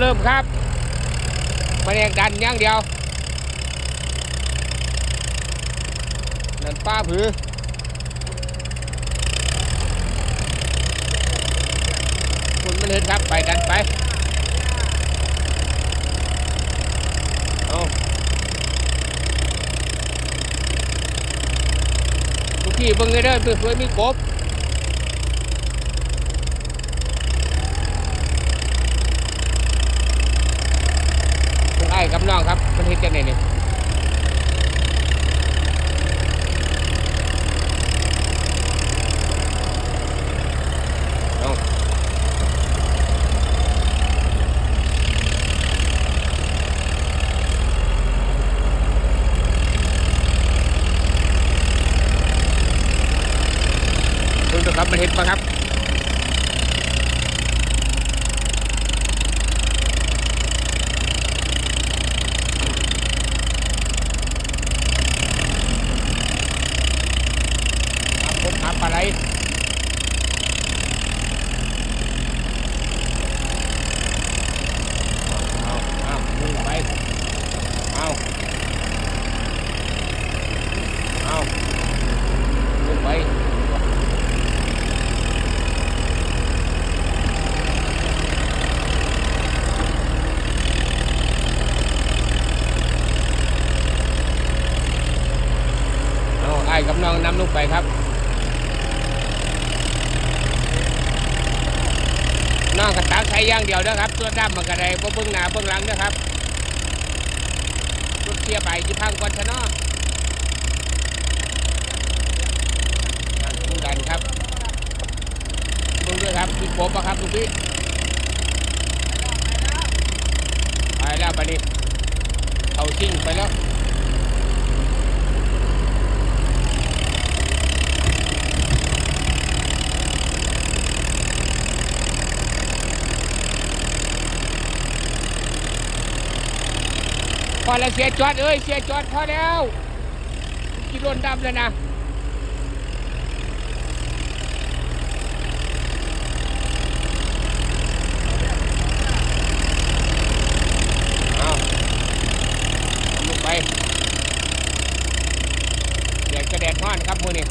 เริ่มครับมาแดกดันย่างเดียวนั่นป้าผือคุณมันเห็นครับไปดันไปเอาทุกที่เบิ่งเด้อเพื่อเพื่อมีกบ คุณไอ้าย กับน้องครับมันเฮ็ดจังไดนี่เอาเบิ่งครับมันเฮ็ดมาครับ หาผมหาปลาไหลเอาเอามุ่งไป เอาเอามุ่งไป เอาไอ้ายกับน้องนำลูกไปครับ น้อง กระตักใช้ย่างเดียวนะครับตัวดำมันกระไดบ่เบื้องหน้าเบื้องหลังนะครับรถเสียไปที่พังก่อนชะเนาะดูกันครับเบิ่งด้วยครับพี่กบอะครับลูกพี่ไปแล้วไปดิเอาจริงไปแล้ว พอแล้วเสียจอดเอ้ยเสียจอดพอแล้วกิโลนดำเลยนะไปแดดกระแดดพ่อนครับมือนี้